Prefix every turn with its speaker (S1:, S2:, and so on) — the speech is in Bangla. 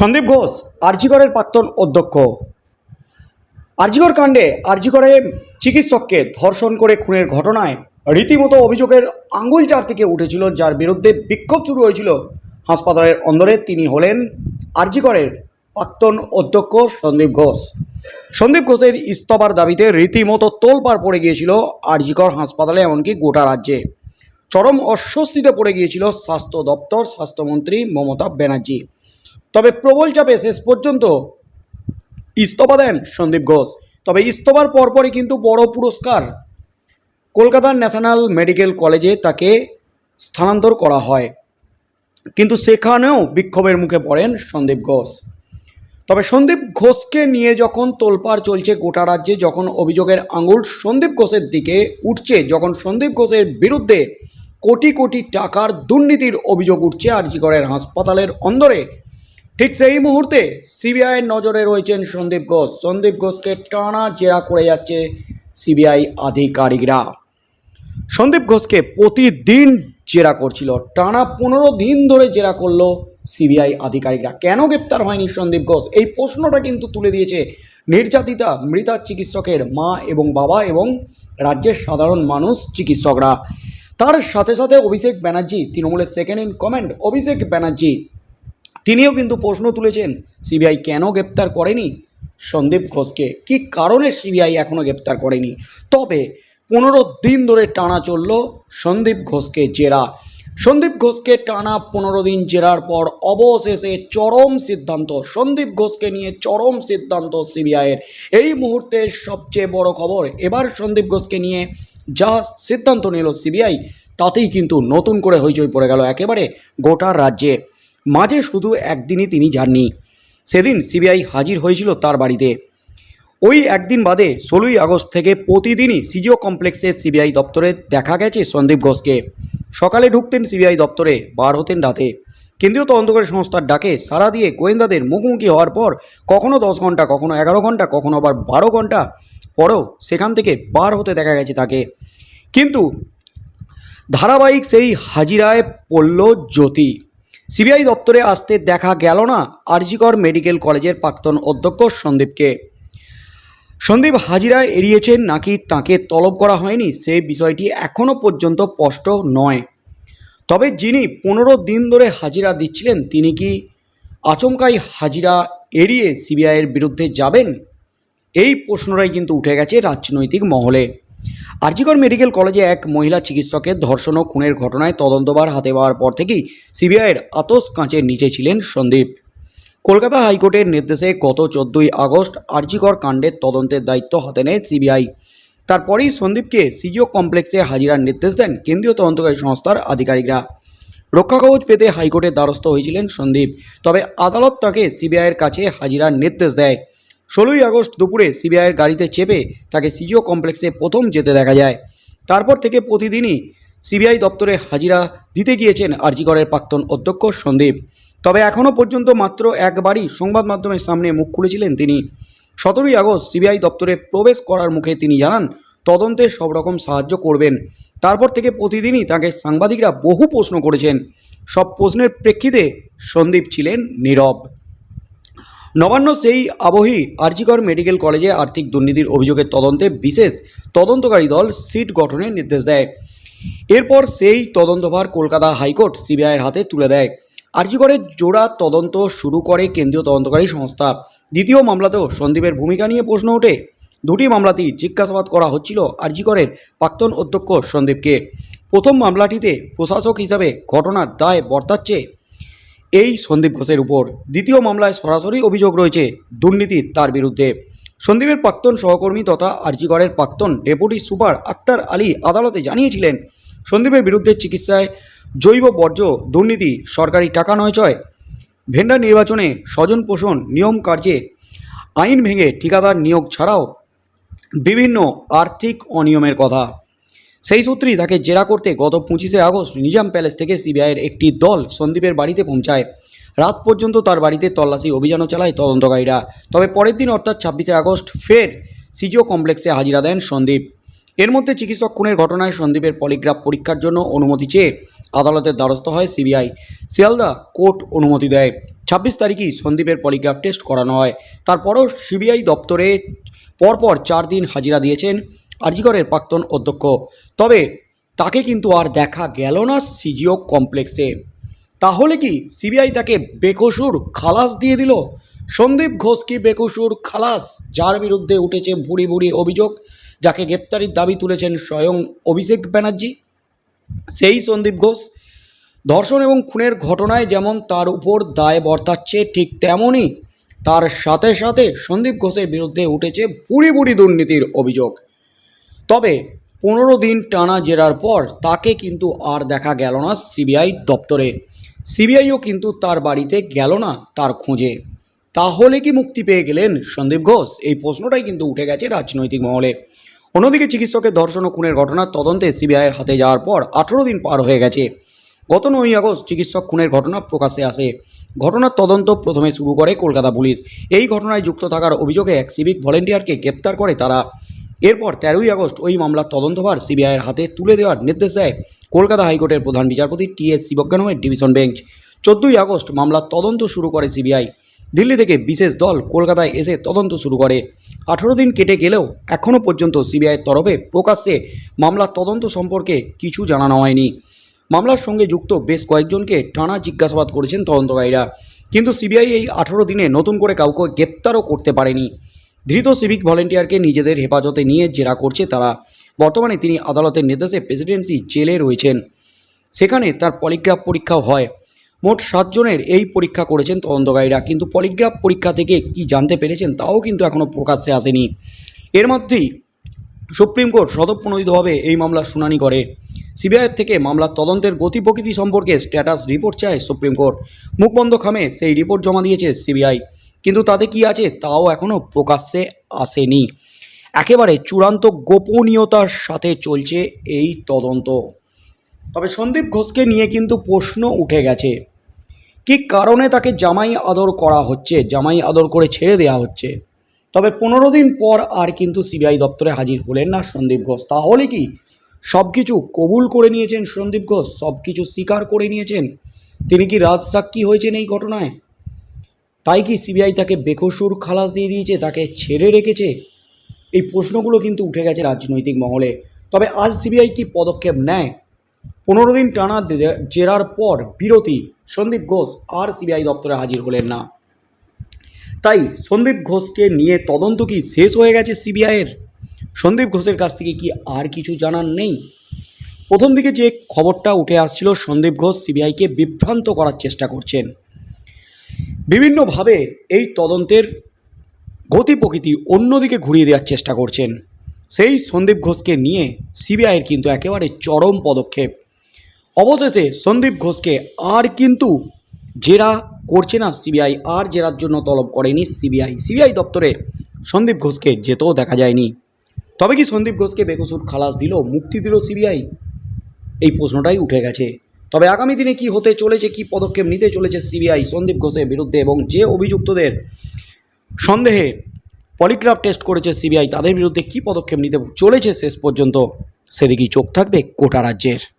S1: সন্দীপ ঘোষ, আরজিকরের প্রাক্তন অধ্যক্ষ। আরজিকর কাণ্ডে আরজিকরে চিকিৎসককে ধর্ষণ করে খুনের ঘটনায় রীতিমতো অভিযোগের আঙুল চার থেকে উঠেছিল, যার বিরুদ্ধে বিক্ষোভ শুরু হয়েছিল। হাসপাতালের অন্দরে তিনি হলেন আরজিকরের প্রাক্তন অধ্যক্ষ সন্দীপ ঘোষ। সন্দীপ ঘোষের ইস্তফার দাবিতে রীতিমতো তোলপাড় পড়ে গিয়েছিল আরজিকর হাসপাতালে, এমনকি গোটা রাজ্যে। চরম অস্বস্তিতে পড়ে গিয়েছিল স্বাস্থ্য দপ্তর, স্বাস্থ্যমন্ত্রী মমতা ব্যানার্জি। তবে প্রবল চাপে শেষ পর্যন্ত ইস্তফা দেন সন্দীপ ঘোষ। তবে ইস্তফার পরপরই কিন্তু বড় পুরস্কার কলকাতার ন্যাশনাল মেডিকেল কলেজে তাকে স্থানান্তর করা হয়। কিন্তু সেখানেও বিক্ষোভের মুখে পড়েন সন্দীপ ঘোষ। তবে সন্দীপ ঘোষকে নিয়ে যখন তোলপাড় চলছে গোটা রাজ্যে, যখন অভিযোগের আঙুল সন্দীপ ঘোষের দিকে উঠছে, যখন সন্দীপ ঘোষের বিরুদ্ধে কোটি কোটি টাকার দুর্নীতির অভিযোগ উঠছে আরজিগড়ের হাসপাতালের অন্দরে ঠিক সেই মুহূর্তে সিবিআইয়ের নজরে রয়েছেন সন্দীপ ঘোষ। সন্দীপ ঘোষকে টানা জেরা করে যাচ্ছে সিবিআই আধিকারিকরা। সন্দীপ ঘোষকে প্রতিদিন জেরা করছিল, টানা পনেরো দিন ধরে জেরা করল সিবিআই আধিকারিকরা। কেন গ্রেপ্তার হয়নি সন্দীপ ঘোষ? এই প্রশ্নটা কিন্তু তুলে দিয়েছে নির্যাতিতা, মৃতা চিকিৎসকের মা এবং বাবা এবং রাজ্যের সাধারণ মানুষ চিকিৎসকরা। তার সাথে সাথে অভিষেক ব্যানার্জি, তৃণমূলের second in command Abhishek Banerjee তিনিও কিন্তু প্রশ্ন তুলেছেন, সিবিআই কেন গ্রেপ্তার করেনি? সন্দীপ ঘোষকে কি কারণে সিবিআই এখনও গ্রেপ্তার করেনি? তবে পনেরো দিন ধরে টানা চলল সন্দীপ ঘোষকে জেরা। সন্দীপ ঘোষকে টানা পনেরো দিন জেরার পর অবশেষে চরম সিদ্ধান্ত, সন্দীপ ঘোষকে নিয়ে চরম সিদ্ধান্ত সিবিআইয়ের। এই মুহূর্তে সবচেয়ে বড় খবর, এবার সন্দীপ ঘোষকে নিয়ে যা সিদ্ধান্ত নিল সিবিআই, তাতেই কিন্তু নতুন করে হইচই পড়ে গেল একেবারে গোটা রাজ্যে। মাঝে শুধু একদিনই তিনি যাননি। সেদিন সিবিআই হাজির হয়েছিল তার বাড়িতে। ওই একদিন বাদে ষোলোই আগস্ট থেকে প্রতিদিনই সিজিও কমপ্লেক্সে সিবিআই দপ্তরে দেখা গেছে সন্দীপ ঘোষকে। সকালে ঢুকতেন সিবিআই দপ্তরে, বার হতেন রাতে। কেন্দ্রীয় তদন্তকারী সংস্থার ডাকে সারা দিয়ে গোয়েন্দাদের মুখোমুখি হওয়ার পর কখনো দশ ঘণ্টা, কখনো এগারো ঘণ্টা, কখনো আবার বারো ঘণ্টা পরেও সেখান থেকে বার হতে দেখা গেছে তাকে। কিন্তু ধারাবাহিক সেই হাজিরায় পড়ল জ্যোতি। সিবিআই দপ্তরে আসতে দেখা গেল না আরজিকর মেডিকেল কলেজের প্রাক্তন অধ্যক্ষ সন্দীপকে। সন্দীপ হাজিরা এড়িয়েছেন নাকি তাকে তলব করা হয়নি সে বিষয়টি এখনও পর্যন্ত স্পষ্ট নয়। তবে যিনি পনেরো দিন ধরে হাজিরা দিচ্ছিলেন, তিনি কি আচমকাই হাজিরা এড়িয়ে সিবিআইয়ের বিরুদ্ধে যাবেন? এই প্রশ্নটাই কিন্তু উঠে গেছে রাজনৈতিক মহলে। আরজিকর মেডিকেল কলেজে এক মহিলা চিকিৎসকের ধর্ষণ ও খুনের ঘটনায় তদন্তভার হাতে পাওয়ার পর থেকেই সিবিআইয়ের আতস কাঁচের নিচে ছিলেন সন্দীপ। কলকাতা হাইকোর্টের নির্দেশে গত চোদ্দোই আগস্ট আরজিকর কাণ্ডের তদন্তের দায়িত্ব হাতে নেয় সিবিআই। তারপরেই সন্দীপকে সিজিও কমপ্লেক্সে হাজিরার নির্দেশ দেন কেন্দ্রীয় তদন্তকারী সংস্থার আধিকারিকরা। রক্ষা কবচ পেতে হাইকোর্টের দ্বারস্থ হয়েছিলেন সন্দীপ, তবে আদালত তাকে সিবিআইয়ের কাছে হাজিরার নির্দেশ দেয়। ষোলোই আগস্ট দুপুরে সিবিআইয়ের গাড়িতে চেপে তাকে সিজিও কমপ্লেক্সে প্রথম যেতে দেখা যায়। তারপর থেকে প্রতিদিনই সিবিআই দপ্তরে হাজিরা দিতে গিয়েছেন আরজিকরের প্রাক্তন অধ্যক্ষ সন্দীপ। তবে এখনও পর্যন্ত মাত্র একবারই সংবাদ মাধ্যমের সামনে মুখ খুলেছিলেন তিনি। সতেরোই আগস্ট সিবিআই দপ্তরে প্রবেশ করার মুখে তিনি জানান, তদন্তে সব রকম সাহায্য করবেন। তারপর থেকে প্রতিদিনই তাকে সাংবাদিকরা বহু প্রশ্ন করেছেন। সব প্রশ্নের প্রেক্ষিতে সন্দীপ ছিলেন নীরব। নবান্ন সেই আবহি আরজিকর মেডিকেল কলেজে আর্থিক দুর্নীতির অভিযোগের তদন্তে বিশেষ তদন্তকারী দল সিট গঠনের নির্দেশ দেয়। এরপর সেই তদন্তভার কলকাতা হাইকোর্ট সিবিআইয়ের হাতে তুলে দেয়। আরজিকরের জোড়া তদন্ত শুরু করে কেন্দ্রীয় তদন্তকারী সংস্থা। দ্বিতীয় মামলাতেও সন্দীপের ভূমিকা নিয়ে প্রশ্ন ওঠে। দুটি মামলাতেই জিজ্ঞাসাবাদ করা হচ্ছিল আরজিকরের প্রাক্তন অধ্যক্ষ সন্দীপকে। প্রথম মামলাটিতে প্রশাসক হিসাবে ঘটনার দায় বর্তাচ্ছে এই সন্দীপ ঘোষের উপর দ্বিতীয় মামলায় সরাসরি অভিযোগ রয়েছে দুর্নীতির তার বিরুদ্ধে। সন্দীপের প্রাক্তন সহকর্মী তথা আরজিগড়ের প্রাক্তন ডেপুটি সুপার আক্তার আলী আদালতে জানিয়েছিলেন, সন্দীপের বিরুদ্ধে চিকিৎসায় জৈব বর্জ্য, দুর্নীতি, সরকারি টাকা নয় চয়। ভেন্ডার নির্বাচনে স্বজন পোষণ নিয়ম কার্যে আইন ভেঙে ঠিকাদার নিয়োগ ছাড়াও বিভিন্ন আর্থিক অনিয়মের কথা। সেই সূত্রেই তাকে জেরা করতে গত পঁচিশে আগস্ট নিজাম প্যালেস থেকে সিবিআইয়ের একটি দল সন্দীপের বাড়িতে পৌঁছায়। রাত পর্যন্ত তার বাড়িতে তল্লাশি অভিযানও চালায় তদন্তকারীরা। তবে পরের দিন অর্থাৎ ছাব্বিশে আগস্ট ফের সিজিও কমপ্লেক্সে হাজিরা দেন সন্দীপ। এর মধ্যে চিকিৎসক খুনের ঘটনায় সন্দীপের পলিগ্রাফ পরীক্ষার জন্য অনুমতি চেয়ে আদালতের দ্বারস্থ হয় সিবিআই। শিয়ালদা কোর্ট অনুমতি দেয়। ছাব্বিশ তারিখেই সন্দীপের পলিগ্রাফ টেস্ট করানো হয়। তারপরও সিবিআই দপ্তরে পরপর চার দিন হাজিরা দিয়েছেন আরজিকরের প্রাক্তন অধ্যক্ষ। তবে তাকে কিন্তু আর দেখা গেল না সিজিও কমপ্লেক্সে। তাহলে কি সিবিআই তাকে বেকসুর খালাস দিয়ে দিল? সন্দীপ ঘোষ কি বেকসুর খালাস? যার বিরুদ্ধে উঠেছে ভুড়ি ভুড়ি অভিযোগ, যাকে গ্রেপ্তারির দাবি তুলেছেন স্বয়ং অভিষেক ব্যানার্জি। সেই সন্দীপ ঘোষ, ধর্ষণ এবং খুনের ঘটনায় যেমন তার উপর দায় বর্তাচ্ছে, ঠিক তেমনই তার সাথে সাথে সন্দীপ ঘোষের বিরুদ্ধে উঠেছে বুড়ি বুড়ি দুর্নীতির অভিযোগ। তবে পনেরো দিন টানা জেরার পর তাকে কিন্তু আর দেখা গেল না সিবিআই দপ্তরে। সিবিআইও কিন্তু তার বাড়িতে গেল না তার খোঁজে। তাহলে কি মুক্তি পেয়ে গেলেন সন্দীপ ঘোষ? এই প্রশ্নটাই কিন্তু উঠে গেছে রাজনৈতিক মহলে। অন্যদিকে চিকিৎসকের ধর্ষণ ও খুনের ঘটনার তদন্তে সিবিআইয়ের হাতে যাওয়ার পর আঠেরো দিন পার হয়ে গেছে। গত নয় আগস্ট চিকিৎসক খুনের ঘটনা প্রকাশ্যে আসে। ঘটনার তদন্ত প্রথমে শুরু করে কলকাতা পুলিশ। এই ঘটনায় যুক্ত থাকার অভিযোগে এক সিভিক ভলেন্টিয়ারকে গ্রেপ্তার করে তারা। এরপর তেরোই আগস্ট ওই মামলার তদন্তভার সিবিআইয়ের হাতে তুলে দেওয়ার নির্দেশ দেয় কলকাতা হাইকোর্টের প্রধান বিচারপতি টি এস শিবজ্ঞানমের ডিভিশন বেঞ্চ। চোদ্দোই আগস্ট মামলার তদন্ত শুরু করে সিবিআই। দিল্লি থেকে বিশেষ দল কলকাতায় এসে তদন্ত শুরু করে। আঠারো দিন কেটে গেলেও এখনও পর্যন্ত সিবিআইয়ের তরফে প্রকাশ্যে মামলার তদন্ত সম্পর্কে কিছু জানানো হয়নি। মামলার সঙ্গে যুক্ত বেশ কয়েকজনকে টানা জিজ্ঞাসাবাদ করেছেন তদন্তকারীরা। কিন্তু সিবিআই এই আঠেরো দিনে নতুন করে কাউকে গ্রেপ্তারও করতে পারেনি। ধৃত সিভিক ভলেন্টিয়ারকে নিজেদের হেফাজতে নিয়ে জেরা করছে তারা। বর্তমানে তিনি আদালতের নির্দেশে প্রেসিডেন্সি জেলে রয়েছেন। সেখানে তার পলিগ্রাফ পরীক্ষাও হয়। মোট সাতজনের এই পরীক্ষা করেছেন তদন্তকারীরা। কিন্তু পলিগ্রাফ পরীক্ষা থেকে কি জানতে পেরেছেন তাও কিন্তু এখনও প্রকাশ্যে আসেনি। এর মধ্যেই সুপ্রিম কোর্ট স্বতঃপ্রণোদিতভাবে এই মামলার শুনানি করে। সিবিআইয়ের থেকে মামলার তদন্তের গতি প্রকৃতি সম্পর্কে স্ট্যাটাস রিপোর্ট চায় সুপ্রিম কোর্ট। মুখবন্ধ খামে সেই রিপোর্ট জমা দিয়েছে সিবিআই। কিন্তু তাতে কি আছে? তাও এখনও প্রকাশ্যে আসেনি। একেবারে চূড়ান্ত গোপনীয়তার সাথে চলছে এই তদন্ত। তবে সন্দীপ ঘোষকে নিয়ে কিন্তু প্রশ্ন উঠে গেছে। কি কারণে তাকে জামাই আদর করা হচ্ছে? জামাই আদর করে ছেড়ে দেওয়া হচ্ছে। তবে পনেরো দিন পর আর কিন্তু সিবিআই দপ্তরে হাজির হলেন না সন্দীপ ঘোষ। তাহলে কি সব কিছু কবুল করে নিয়েছেন সন্দীপ ঘোষ? সব কিছু স্বীকার করে নিয়েছেন? তিনি কি রাজসাক্ষী হয়েছেন এই ঘটনায়? তাই কি সিবিআই তাকে বেকসুর খালাস দিয়ে দিয়েছে, তাকে ছেড়ে রেখেছে? এই প্রশ্নগুলো কিন্তু উঠে গেছে রাজনৈতিক মহলে। তবে আজ সিবিআই কি পদক্ষেপ নেয়? পনেরো দিন টানা জেরার পর বিরতি। সন্দীপ ঘোষ আর সিবিআই দপ্তরে হাজির হলেন না। তাই সন্দীপ ঘোষকে নিয়ে তদন্ত কি শেষ হয়ে গেছে সিবিআইয়ের? সন্দীপ ঘোষের কাছ থেকে কি আর কিছু জানার নেই? প্রথম দিকে যে খবরটা উঠে আসছিল, সন্দীপ ঘোষ সিবিআইকে বিভ্রান্ত করার চেষ্টা করছেন। বিভিন্নভাবে এই তদন্তের গতি প্রকৃতি অন্যদিকে ঘুরিয়ে দেওয়ার চেষ্টা করছেন। সেই সন্দীপ ঘোষকে নিয়ে সিবিআইয়ের কিন্তু একেবারে চরম পদক্ষেপ। অবশেষে সন্দীপ ঘোষকে আর কিন্তু জেরা করছে না সিবিআই, আর জেরার জন্য তলব করেনি সিবিআই। সিবিআই দপ্তরে সন্দীপ ঘোষকে যেতেও দেখা যায়নি। তবে কি সন্দীপ ঘোষকে বেকসুর খালাস দিল, মুক্তি দিল সিবিআই? এই প্রশ্নটাই উঠে গেছে। তবে আগামী দিনে কি হতে চলেছে, কি পদক্ষেপ নিতে চলেছে সিবিআই, সন্দীপ ঘোষের বিরুদ্ধে এবং যে অভিযুক্তদের সন্দেহে পলিগ্রাফ টেস্ট করেছে সিবিআই, তাদের বিরুদ্ধে কি পদক্ষেপ নিতে চলেছে শেষ পর্যন্ত? সেদিকেই চোখ থাকবে কোটা রাজ্যের।